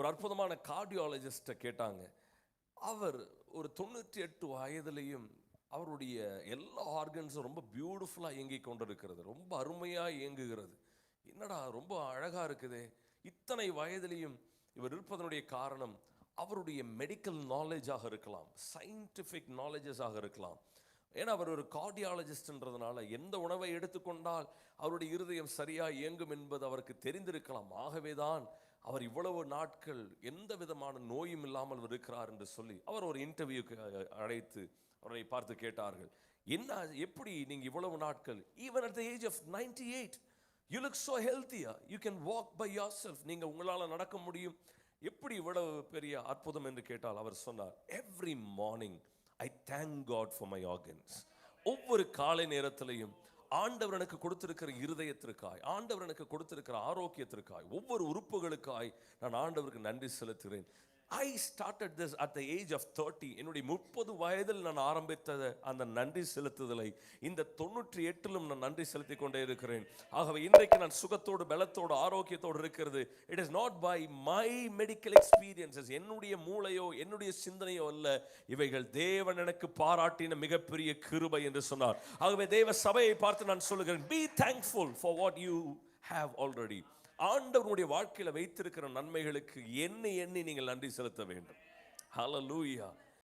ஒரு அற்புதமான கார்டியாலஜிஸ்ட்டை கேட்டாங்க. அவர் ஒரு தொண்ணூற்றி எட்டு வயதுலேயும் அவருடைய எல்லா ஆர்கன்ஸும் ரொம்ப பியூட்டிஃபுல்லாக இயங்கி கொண்டிருக்கிறது. ரொம்ப அருமையாக இயங்குகிறது. என்னடா ரொம்ப அழகாக இருக்குதே. இத்தனை வயதிலையும் இவர் இருப்பதனுடைய காரணம் அவருடைய மெடிக்கல் நாலேஜாக இருக்கலாம். சயின்டிஃபிக் நாலேஜஸாக இருக்கலாம். ஏன்னா அவர் ஒரு கார்டியாலஜிஸ்ட்ன்றதுனால எந்த உணவை எடுத்துக்கொண்டால் அவருடைய இருதயம் சரியாக இயங்கும் என்பது அவருக்கு தெரிந்திருக்கலாம். ஆகவே தான் அவர் இவ்வளவு நாட்கள் எந்த விதமான நோயும் இல்லாமல் இருக்கிறார் என்று சொல்லி அவர் ஒரு இன்டர்வியூக்கு அழைத்து அவரை பார்த்து கேட்டார்கள். என்ன எப்படி நீங்கள் இவ்வளவு நாட்கள் even at the age of ninety eight you look so ஹெல்த்தியா you can walk by yourself நீங்கள் உங்களால் நடக்க முடியும். எப்படி இவ்வளவு பெரிய அற்புதம் என்று கேட்டால் அவர் சொன்னார் every morning I thank God for my organs ஒவ்வொரு காலை நேரத்திலையும் ஆண்டவர் எனக்கு கொடுத்திருக்கிற இருதயத்திற்காய் ஆண்டவர் எனக்கு கொடுத்திருக்கிற ஆரோக்கியத்திற்காய் ஒவ்வொரு உறுப்புகளுக்காய் நான் ஆண்டவருக்கு நன்றி செலுத்துகிறேன். I started this at the age of thirty என்னுடைய முப்பது வயதில் நான் ஆரம்பித்த அந்த நன்றி செலுத்துதலை. இந்த தொண்ணூற்றி எட்டிலும் நான் நன்றி செலுத்தி கொண்டே இருக்கிறேன். ஆகவே இன்றைக்கு நான் சுகத்தோடு பலத்தோடு ஆரோக்கியத்தோடு இருக்கிறது. It is not by my medical experiences என்னுடைய மூளையோ என்னுடைய சிந்தனையோ அல்ல. இவைகள் தேவன் எனக்கு பாராட்டின மிகப்பெரிய கிருபை என்று சொன்னார். ஆகவே தேவ சபையை பார்த்து நான் சொல்லுகிறேன் be thankful for what you have already ஆண்டவருடைய வாழ்க்கையில வைத்திருக்கிற நன்மைகளுக்கு எண்ணி எண்ணி நீங்கள் நன்றி செலுத்த வேண்டும். ஹலலூயா